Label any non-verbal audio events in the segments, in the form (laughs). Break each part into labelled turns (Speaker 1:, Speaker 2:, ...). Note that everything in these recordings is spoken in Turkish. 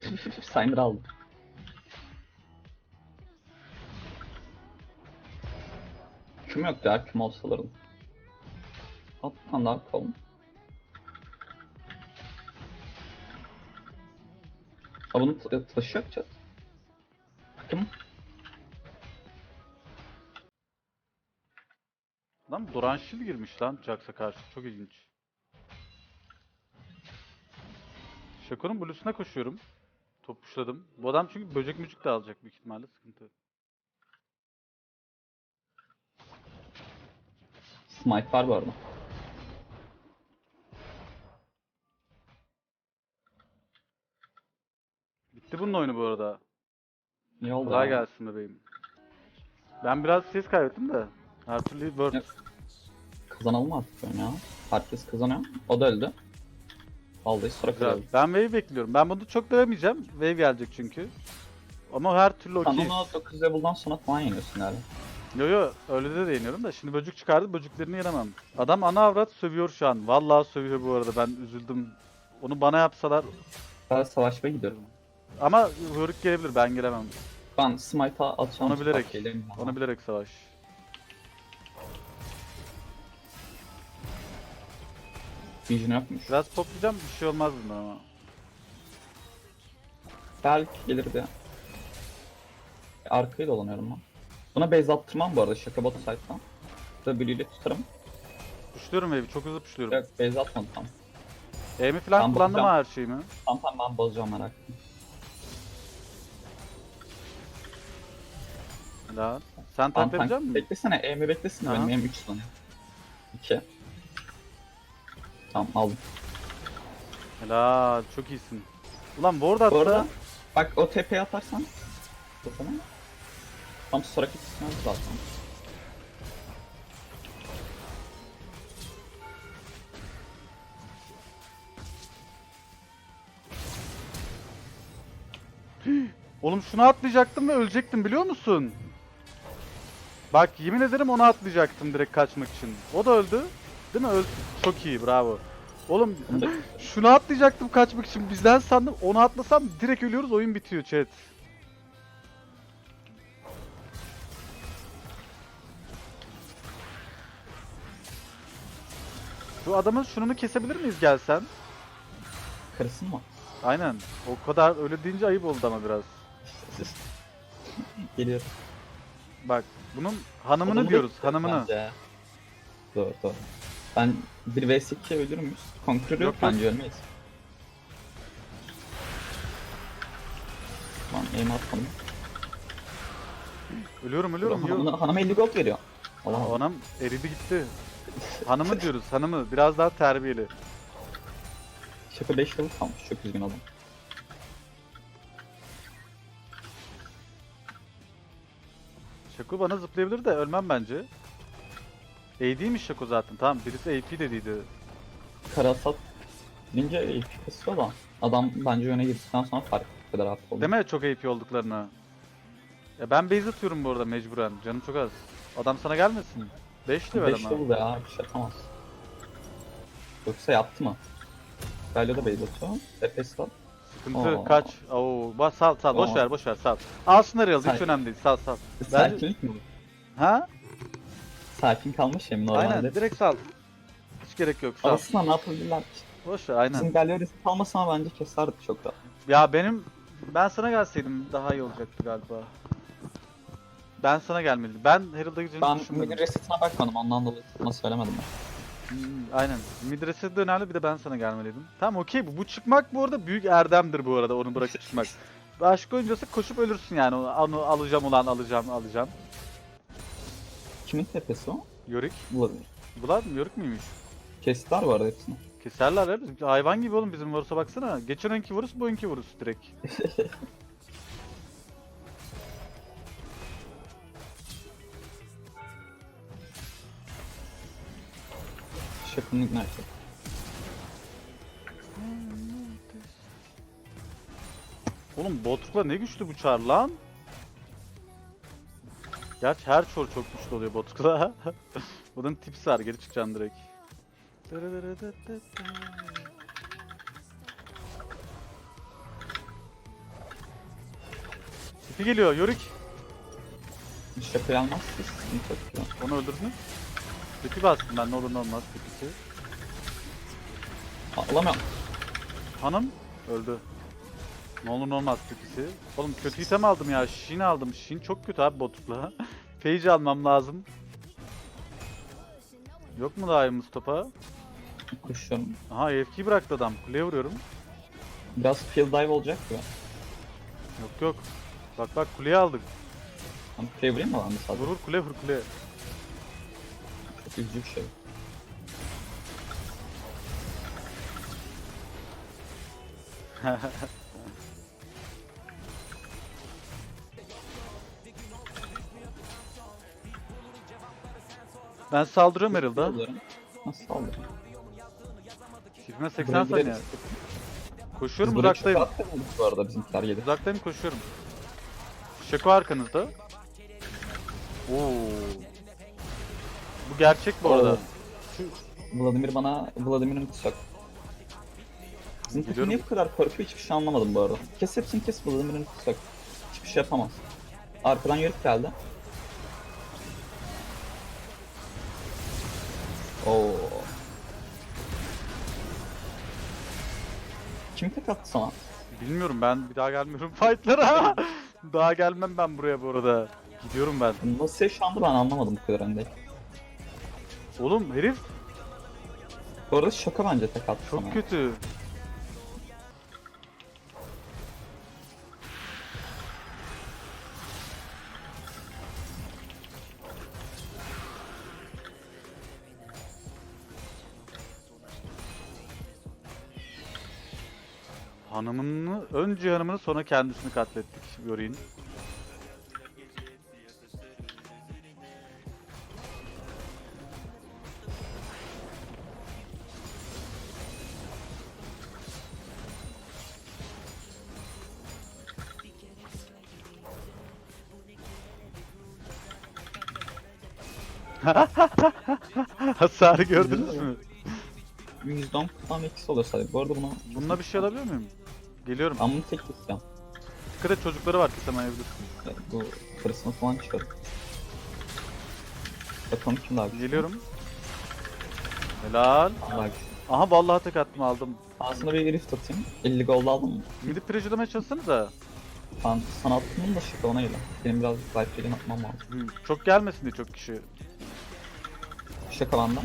Speaker 1: Signer aldım. Küm yok ya küm bir tane daha kolum. Ha bunun ta- taşı yok chat. Küm.
Speaker 2: Lan Duran Shield girmiş lan Jax'a karşı. Çok ilginç. Shaco'nun blues'una koşuyorum. Topuşladım. Bu adam çünkü böcek mücük de alacak büyük ihtimalle sıkıntı.
Speaker 1: Smite var bu arada.
Speaker 2: Bitti bunun oyunu bu arada.
Speaker 1: İyi oldu
Speaker 2: Kolay
Speaker 1: ya.
Speaker 2: gelsin bebeğim. Ben biraz ses kaybettim de. Her türlü word.
Speaker 1: Kazanalım artık oyunu ya. Herkes kazanıyor. O da öldü. Vallahi sonra
Speaker 2: Güzel. Ben wave bekliyorum. Ben bunu çok dövemeyeceğim. Wave gelecek çünkü. Ama her türlü okey.
Speaker 1: onu 9 level'dan sonra falan yeniyorsun galiba.
Speaker 2: Yo yo öyle de değiniyorum da şimdi böcük çıkardı böcüklerini yenemem. Adam ana avrat sövüyor şu an. Vallahi sövüyor bu arada ben üzüldüm. Onu bana yapsalar
Speaker 1: Ben savaşmaya gidiyorum.
Speaker 2: ama hırık gelebilir ben gelemem.
Speaker 1: Ben smite'a atacağım.
Speaker 2: Onu bilerek. Onu bilerek savaş.
Speaker 1: Vision yokmuş.
Speaker 2: Biraz poplayacağım bir şey olmaz bundan ama.
Speaker 1: Belki gelir bir. Arkayı dolanıyorum ben. Buna base attırmam bu arada şaka bot site'dan. W ile tutarım.
Speaker 2: Puşluyorum evi çok hızlı puşluyorum.
Speaker 1: Yok base atmadım tam.
Speaker 2: Aim'i falan
Speaker 1: Ben
Speaker 2: kullandım
Speaker 1: bakacağım.
Speaker 2: her şeyimi.
Speaker 1: Tam tam ben bozacağım merak etme.
Speaker 2: Sen
Speaker 1: Tamam
Speaker 2: tank yapacak
Speaker 1: tank
Speaker 2: mısın?
Speaker 1: beklesene E'mi beklesene
Speaker 2: Aha.
Speaker 1: benim E'm 3 sanıyor. 2. Tamam aldım.
Speaker 2: Helal çok iyisin. Ulan ward.
Speaker 1: Bu arada bak o tepeye atarsan Tutsana. Tam sonraki kısmı zaten.
Speaker 2: Oğlum şunu atlayacaktım ve ölecektim biliyor musun? Bak yemin ederim onu atlayacaktım direkt kaçmak için. O da öldü. Değil mi? Öldü. Çok iyi bravo. Oğlum şunu atlayacaktım kaçmak için bizden sandım. Onu atlasam direkt ölüyoruz oyun bitiyor chat. Şu adamın şununu kesebilir miyiz gelsen?
Speaker 1: Kırsın mı?
Speaker 2: Aynen. O kadar öyle deyince ayıp oldu ama biraz. (laughs)
Speaker 1: Geliyor.
Speaker 2: Bak bunun hanımını
Speaker 1: Adamı
Speaker 2: diyoruz, hanımını.
Speaker 1: bence. Doğru doğru. Ben bir vs 2 ölür müyüz? Conqueror yok, bence ölmeyiz. Tamam aim atmadım.
Speaker 2: Ölüyorum ölüyorum. Yok.
Speaker 1: Hanım, hanıma 50 gold veriyor. Allah Allah.
Speaker 2: Anam eridi gitti. Hanımı diyoruz, hanımı. Biraz daha terbiyeli.
Speaker 1: Şaka 5 level kalmış. Çok üzgün adam.
Speaker 2: Şako bana zıplayabilir de ölmem bence. AD'ymiş Şako zaten. Tamam birisi AP dediydi.
Speaker 1: Karasat binince AP kısıyor da adam bence öne girdikten sonra fark kadar hafif oldu.
Speaker 2: Deme çok AP olduklarını. Ya ben base atıyorum bu arada mecburen. Canım çok az. Adam sana gelmesin. 5 level
Speaker 1: 5
Speaker 2: ama.
Speaker 1: level ya bir şey yapamaz. Yoksa yaptı mı? Galio da base atıyor. Efes var.
Speaker 2: Sıkıntı
Speaker 1: Oo.
Speaker 2: kaç. Oo, bas sal sal boş
Speaker 1: Oo.
Speaker 2: ver boş ver sal. Al şunları yaz hiç önemli değil. Sal sal. Bence-
Speaker 1: mi?
Speaker 2: Ha?
Speaker 1: Sakin kalmış hem normalde.
Speaker 2: Aynen direkt sal. Hiç gerek yok sal.
Speaker 1: Aslında ne yapabilirler ki?
Speaker 2: Boş ver aynen.
Speaker 1: Bizim Galio reset almasa ama bence keserdi çok da.
Speaker 2: Ya benim ben sana gelseydim daha iyi olacaktı galiba. Ben sana gelmeliydim. Ben Herald'a gideceğini
Speaker 1: Ben
Speaker 2: düşünmüyorum.
Speaker 1: mid resetine bakmadım ondan dolayı tutma söylemedim ben.
Speaker 2: Hmm, aynen. Midres'e de önemli bir de ben sana gelmeliydim. Tamam okey bu. Bu çıkmak bu arada büyük erdemdir bu arada onu bırakıp çıkmak. Başka oyuncusu koşup ölürsün yani onu, onu alacağım ulan alacağım alacağım.
Speaker 1: Kimin tepesi o?
Speaker 2: Yorick. Bular mı? Yorick miymiş?
Speaker 1: Kestiler bu arada hepsini.
Speaker 2: Keserler ya bizim hayvan gibi oğlum bizim Varus'a baksana. Geçen önkü Varus bu önkü Varus direkt. (laughs)
Speaker 1: Şakın ignite.
Speaker 2: Oğlum Botruk'la ne güçlü bu çar lan. Gerçi her çor çok güçlü oluyor Botruk'la. (laughs) Bunun tips var geri çıkacaksın direkt. TP geliyor Yorick.
Speaker 1: Şaka almaz ki sıkıntı yok ya.
Speaker 2: Onu öldürdün mü? TP bastım ben ne olur ne olmaz.
Speaker 1: Aa, Alamıyorum.
Speaker 2: Hanım öldü. Ne olur ne olmaz TP'si. Oğlum kötü item aldım ya. Shin aldım. Shin çok kötü abi botukla. (laughs) Phage almam lazım. Yok mu daha iyi Mustafa?
Speaker 1: Koşuyorum.
Speaker 2: Aha AFK bıraktı adam. Kuleye vuruyorum.
Speaker 1: Biraz field dive olacak gibi.
Speaker 2: Yok yok. Bak bak kuleye aldık.
Speaker 1: Ben kuleye vurayım mı ben mesela?
Speaker 2: Vur vur kule vur kule.
Speaker 1: Çok üzücü bir şey. (laughs)
Speaker 2: Ben saldırıyorum Herald'a.
Speaker 1: Nasıl saldırıyorum?
Speaker 2: Tipime 80
Speaker 1: Buraya
Speaker 2: saniye.
Speaker 1: gireriz.
Speaker 2: Koşuyorum
Speaker 1: Biz buraya
Speaker 2: uzaktayım.
Speaker 1: bu arada bizimkiler gelip.
Speaker 2: Uzaktayım koşuyorum. Şeko arkanızda. Oo. Bu gerçek bu arada.
Speaker 1: Vladimir bana Vladimir'in tutacak. Bizim takım
Speaker 2: Biliyorum.
Speaker 1: niye bu kadar korkuyor hiçbir şey anlamadım bu arada. Kes hepsini kes Vladimir'in tutacak. Hiçbir şey yapamaz. Arkadan yürüp geldi. Oo. Kim tek attı sana?
Speaker 2: Bilmiyorum ben bir daha gelmiyorum (laughs) fightlara. (laughs) daha gelmem ben buraya bu arada. Gidiyorum ben.
Speaker 1: Nasıl yaşandı ben anlamadım bu kadar önde.
Speaker 2: Oğlum herif
Speaker 1: Bu arada şaka bence tek attı
Speaker 2: çok
Speaker 1: sana.
Speaker 2: kötü. Hanımını, önce hanımını sonra kendisini katlettik Yori'nin. (laughs) Hasarı gördünüz mü?
Speaker 1: %10 falan etkisi oluyor sadece. Bu arada bunu...
Speaker 2: Bununla bir şey alabiliyor muyum? Geliyorum.
Speaker 1: Ben bunu tek istiyorum.
Speaker 2: Dikkat et çocukları var kesemeyebilir.
Speaker 1: Bu karısına falan çıkar. Bakalım kim daha güçlü.
Speaker 2: Geliyorum. Helal.
Speaker 1: Daha güçlü.
Speaker 2: Aha vallahi tek attım aldım.
Speaker 1: Aslında bir rift atayım. 50 gold aldım mı?
Speaker 2: Midi precise'lamaya çalışsanıza.
Speaker 1: Ben sana attım da şaka ona göre. Benim biraz life free'den atmam lazım.
Speaker 2: Hı, Çok gelmesin diye çok kişi.
Speaker 1: Şaka benden.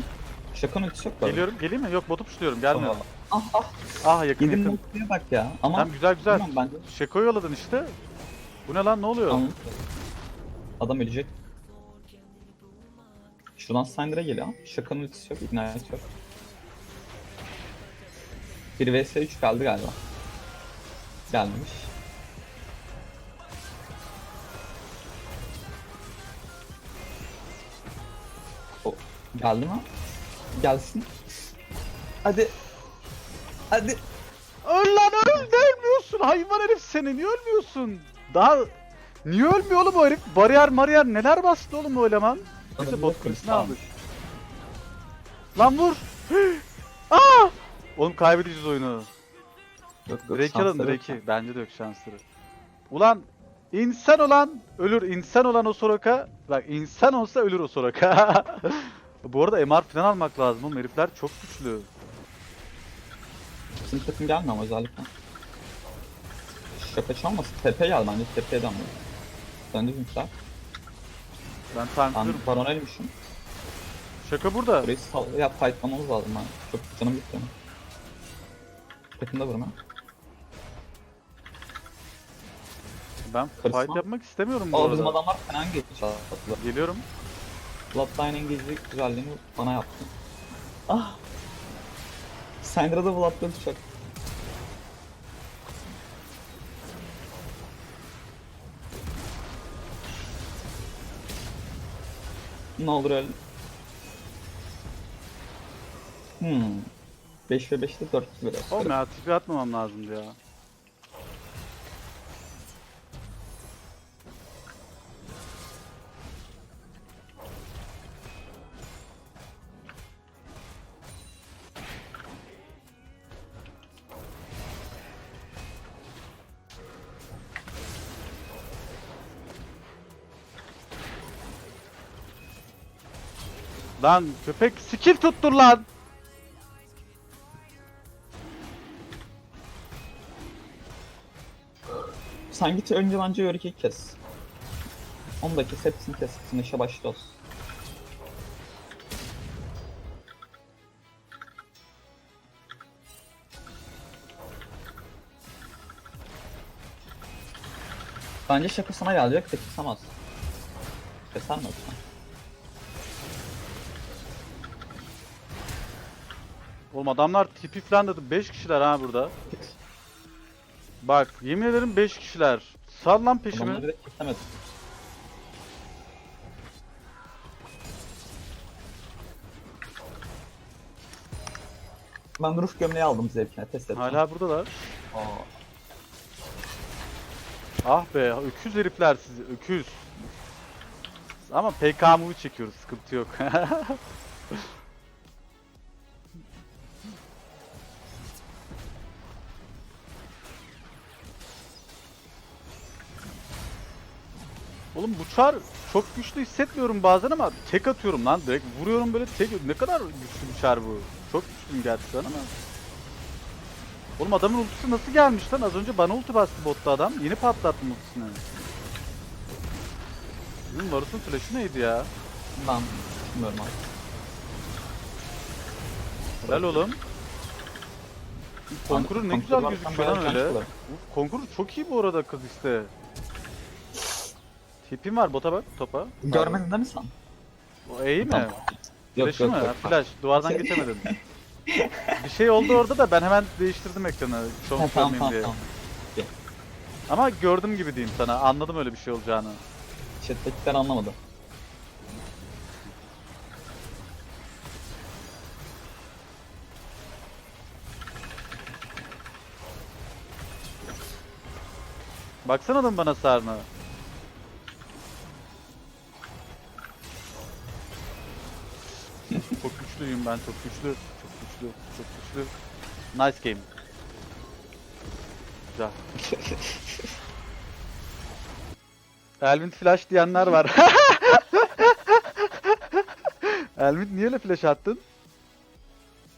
Speaker 1: Şakanın ötesi yok.
Speaker 2: Geliyorum. Geleyim mi? Yok botu puşluyorum. Gelmiyor.
Speaker 1: Tamam. Ah ah.
Speaker 2: Ah yakın
Speaker 1: Yedim
Speaker 2: yakın.
Speaker 1: multiye bak ya. Ama
Speaker 2: Tamam güzel güzel.
Speaker 1: bence.
Speaker 2: Şeko'yu yolladın işte. Bu ne lan ne oluyor?
Speaker 1: Anladım. Adam ölecek. Şuradan Syndra'a geliyor. Şakanın ötesi yok. Ignite yok. 1 vs 3 kaldı galiba. Gelmemiş. O geldi mi? Gelsin. Hadi. Hadi.
Speaker 2: Öl lan öl ne ölmüyorsun hayvan herif seni niye ölmüyorsun? Daha niye ölmüyor oğlum o herif? Bariyer mariyer neler bastı oğlum o eleman? Neyse bot kulesini aldık. Lan vur! (gasps) Aa! Oğlum kaybedeceğiz oyunu.
Speaker 1: Yok, yok,
Speaker 2: Drake'i alın. Drake'i. Bence de yok şansları. Ulan insan olan ölür. insan olan o Soraka. Bak insan olsa ölür o Soraka. (laughs) Bu arada MR falan almak lazım oğlum. Herifler çok güçlü.
Speaker 1: Bizim takım gelmiyor ama özellikle. Şaka çalmasın. TP geldi bence. TP'ye dönmüyor. Döndü bizimkiler.
Speaker 2: Ben
Speaker 1: Ben
Speaker 2: tanklıyorum.
Speaker 1: Baron ölmüşüm.
Speaker 2: Şaka burada.
Speaker 1: Burayı sal ya fightlamamız lazım ben. Çok canım gitti benim. Takımda vurma.
Speaker 2: Ben
Speaker 1: Karısına.
Speaker 2: fight yapmak istemiyorum bu
Speaker 1: Aa bizim
Speaker 2: arada.
Speaker 1: adamlar falan geçti attılar.
Speaker 2: Geliyorum.
Speaker 1: Bloodline'in gizli güzelliğini bana yaptı. Ah! Syndra'da Bloodline çok. Ne olur öl. Hmm. 5 ve 5'te 4 biraz.
Speaker 2: Oğlum ya tipi atmamam lazımdı ya. Lan köpek skill tuttur lan.
Speaker 1: Sen git önce bence Yorick'i kes. Onu da kes, hepsini kes. Finish'e başlıyoruz. Bence şaka sana gelecek de kesemez. Keser mi?
Speaker 2: Oğlum adamlar tipi falan dedi. 5 kişiler ha burada. Bak yemin ederim 5 kişiler. Sal lan peşime.
Speaker 1: Adamları direkt. Ben ruh gömleği aldım zevkine test ettim.
Speaker 2: Hala buradalar.
Speaker 1: Aa,
Speaker 2: Ah be öküz herifler sizi öküz. Ama PK movie çekiyoruz sıkıntı yok. (laughs) Oğlum bu çar çok güçlü hissetmiyorum bazen ama tek atıyorum lan direkt vuruyorum böyle tek ne kadar güçlü bir çar bu. Çok güçlüyüm gerçekten ama. Oğlum adamın ultisi nasıl gelmiş lan? Az önce bana ulti bastı botta adam. Yeni patlattım ultisini. Bizim Varus'un flash'ı neydi ya?
Speaker 1: ben bilmiyorum abi.
Speaker 2: Helal oğlum. Konkurur ne güzel gözüküyor lan öyle.
Speaker 1: şanslılar.
Speaker 2: Uf, Konkur çok iyi bu arada kız işte. Tipim var bota bak topa.
Speaker 1: Görmedin değil mi sen?
Speaker 2: O iyi mi?
Speaker 1: Tamam. Yok
Speaker 2: Flash'ı
Speaker 1: yok
Speaker 2: mı?
Speaker 1: yok.
Speaker 2: Ha, Flash. Duvardan
Speaker 1: Şey-
Speaker 2: geçemedin. (laughs) bir şey oldu orada da ben hemen değiştirdim ekranı.
Speaker 1: Ha,
Speaker 2: Çok
Speaker 1: tamam
Speaker 2: görmeyeyim
Speaker 1: tamam
Speaker 2: diye.
Speaker 1: tamam.
Speaker 2: Ama gördüm gibi diyeyim sana. Anladım öyle bir şey olacağını.
Speaker 1: Chat'tekiler anlamadı.
Speaker 2: Baksana adam bana sarma. Güçlüyüm ben çok güçlü. Çok güçlü. Çok güçlü. Nice game. Güzel. (laughs) Elvin flash diyenler var. (laughs) Elvin niye öyle flash attın?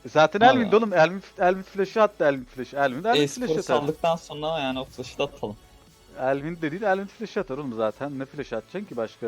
Speaker 2: E Zaten
Speaker 1: Vallahi.
Speaker 2: Elvin oğlum. Elvin, Elvin flash'ı attı Elvin flash. Elvin de Elvin flash
Speaker 1: E-spor'u
Speaker 2: atar.
Speaker 1: saldıktan sonra yani o flash'ı da atalım.
Speaker 2: Elvin dediğin Elvin flash atar oğlum zaten. Ne flash atacaksın ki başka?